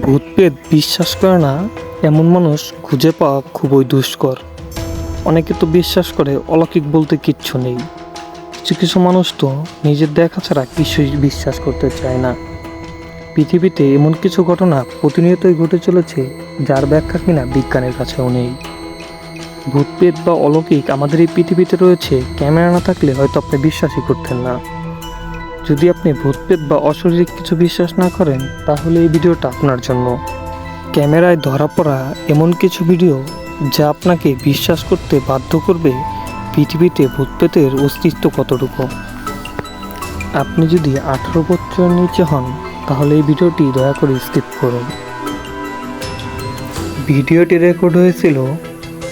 ভূতপ্রেত বিশ্বাস করে না, এমন মানুষ খুঁজে পাওয়া খুবই দুষ্কর। অনেকে তো বিশ্বাস করে অলৌকিক বলতে কিচ্ছু নেই। কিছু কিছু মানুষ তো নিজের দেখা ছাড়া কিছুই বিশ্বাস করতে চায় না। পৃথিবীতে এমন কিছু ঘটনা প্রতিনিয়তই ঘটে চলেছে, যার ব্যাখ্যা কিনা বিজ্ঞানের কাছেও নেই। ভূতপ্রেত বা অলৌকিক আমাদের এই পৃথিবীতে রয়েছে, ক্যামেরা না থাকলে হয়তো আপনি বিশ্বাসই করতেন না। যদি আপনি ভূতপ্রেত বা অশরীরিক কিছু বিশ্বাস না করেন, তাহলে এই ভিডিওটা আপনার জন্য। ক্যামেরায় ধরা পড়া এমন কিছু ভিডিও যা আপনাকে বিশ্বাস করতে বাধ্য করবে পৃথিবীতে ভূতপ্রেতের অস্তিত্ব কতটুকু। আপনি যদি আঠারো বছর নিচে হন, তাহলে এই ভিডিওটি দয়া করে স্কিপ করুন। ভিডিওটি রেকর্ড হয়েছিল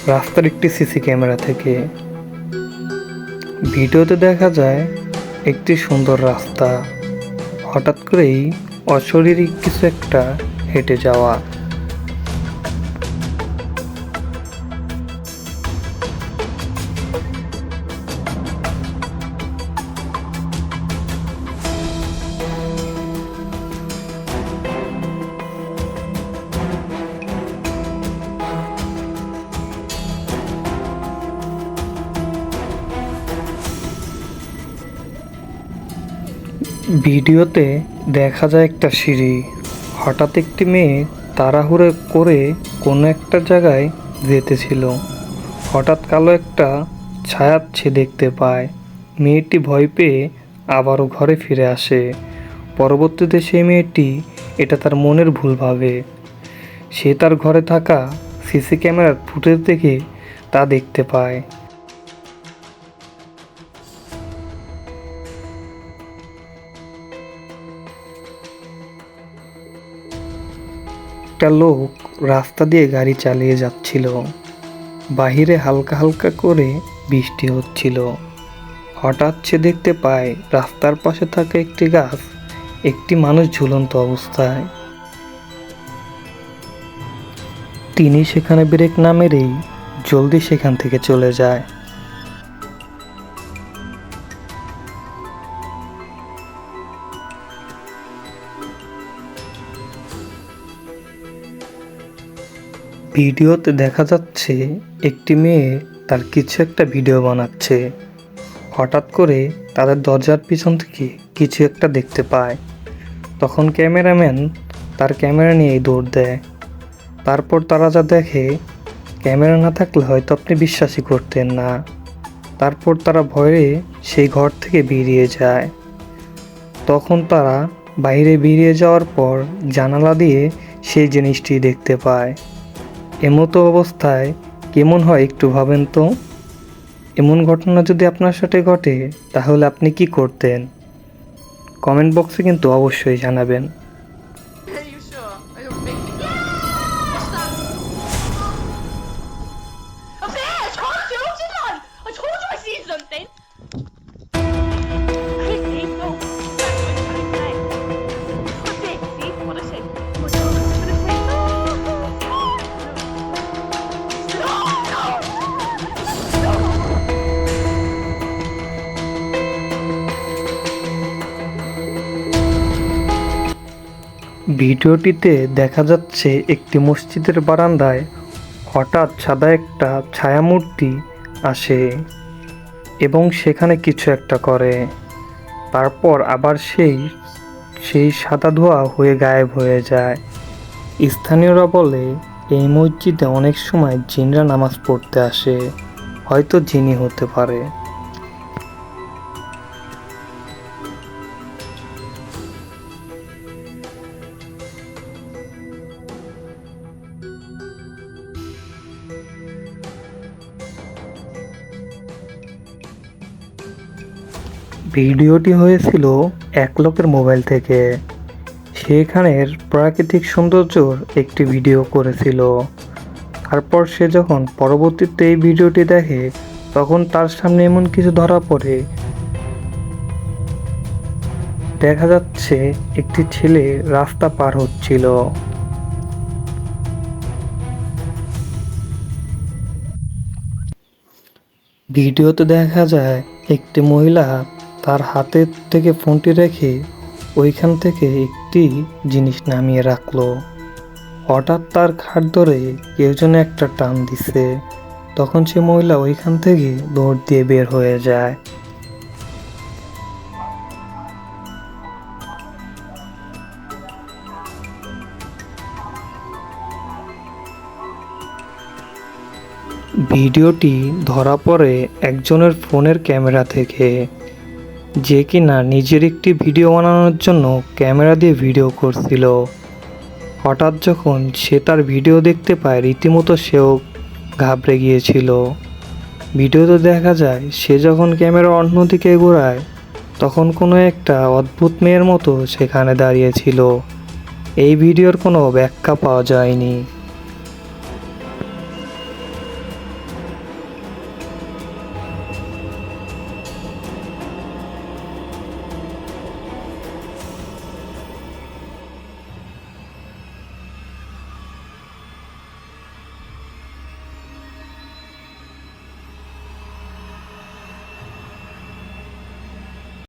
রাস্তার একটি সিসি ক্যামেরা থেকে। ভিডিওতে দেখা যায় একটি সুন্দর রাস্তা। হঠাৎ করেই অশরীরিক কিছু একটা হেঁটে যাওয়া। ভিডিওতে দেখা যায় একটা সিঁড়ি। হঠাৎ একটি মেয়ে তাড়াহুড়ো করে কোনো একটা জায়গায় যেতেছিল। হঠাৎ কালো একটা ছায়াচ্ছে দেখতে পায়। মেয়েটি ভয় পেয়ে আবারও ঘরে ফিরে আসে। পরবর্তীতে সেই মেয়েটি এটা তার মনের ভুল ভাবে। সে তার ঘরে থাকা সিসি ক্যামেরার ফুটেজ দেখে তা দেখতে পায়। একটা লোক রাস্তা দিয়ে গাড়ি চালিয়ে যাচ্ছিল। বাহিরে হালকা হালকা করে বৃষ্টি হচ্ছিল। হঠাৎ সে দেখতে পায় রাস্তার পাশে থাকা একটি গাছ একটি মানুষ ঝুলন্ত অবস্থায়। তিনি সেখানে ব্রেক না মেরেই জলদি সেখান থেকে চলে যায়। ভিডিওতে দেখা যাচ্ছে একটি মেয়ে তার কিছু একটা ভিডিও বানাচ্ছে। হঠাৎ করে তাদের দরজার পিছন থেকে কিছু একটা দেখতে পায়। তখন ক্যামেরাম্যান তার ক্যামেরা নিয়ে দৌড় দেয়। তারপর তারা যা দেখে, ক্যামেরা না থাকলে হয়তো আপনি বিশ্বাসই করতেন না। তারপর তারা ভয়ে সেই ঘর থেকে বেরিয়ে যায়। তখন তারা বাইরে বেরিয়ে যাওয়ার পর জানালা দিয়ে সেই জিনিসটি দেখতে পায়। এমতো অবস্থায় কেমন হয় একটু ভাবেন তো। এমন ঘটনা যদি আপনার সাথে ঘটে, তাহলে আপনি কি করতেন? কমেন্ট বক্সে কিন্তু অবশ্যই জানাবেন। ভিডিওটিতে দেখা যাচ্ছে একটি মসজিদের বারান্দায় হঠাৎ সাদা একটা ছায়ামূর্তি আসে এবং সেখানে কিছু একটা করে। তারপর আবার সেই সেই সাদা ধোয়া হয়ে গায়েব হয়ে যায়। স্থানীয়রা বলে, এই মসজিদে অনেক সময় জিনরা নামাজ পড়তে আসে। হয়তো জিনি হতে পারে। ভিডিওটি হয়েছিল এক লোকের মোবাইল থেকে। সেখানের প্রাকৃতিক সৌন্দর্যর একটি ভিডিও করেছিল। তারপর সে যখন পরবর্তীতে এই ভিডিওটি দেখে, তখন তার সামনে এমন কিছু ধরা পড়ে। দেখা যাচ্ছে, একটি ছেলে রাস্তা পার হচ্ছিল। ভিডিওতে দেখা যায়, একটি মহিলা তার হাতের থেকে ফোনটি রেখে ওইখান থেকে একটি জিনিস নামিয়ে রাখল। হঠাৎ তার খাট ধরে কেউ যেন একটা টান দিছে। তখন সে মহিলা ওইখান থেকে দৌড় দিয়ে বের হয়ে যায়। ভিডিওটি ধরা পড়ে একজনের ফোনের ক্যামেরা থেকে। যে কিনা নিজের একটি ভিডিও বানানোর জন্য ক্যামেরা দিয়ে ভিডিও করছিল। হঠাৎ যখন সে তার ভিডিও দেখতে পায়, রীতিমতো সেও ঘাবড়ে গিয়েছিল। ভিডিওতে দেখা যায়, সে যখন ক্যামেরা অন্যদিকে ঘোরায় তখন কোনো একটা অদ্ভুত মেয়ের মতো সেখানে দাঁড়িয়েছিল এই ভিডিওর কোনো ব্যাখ্যা পাওয়া যায়নি।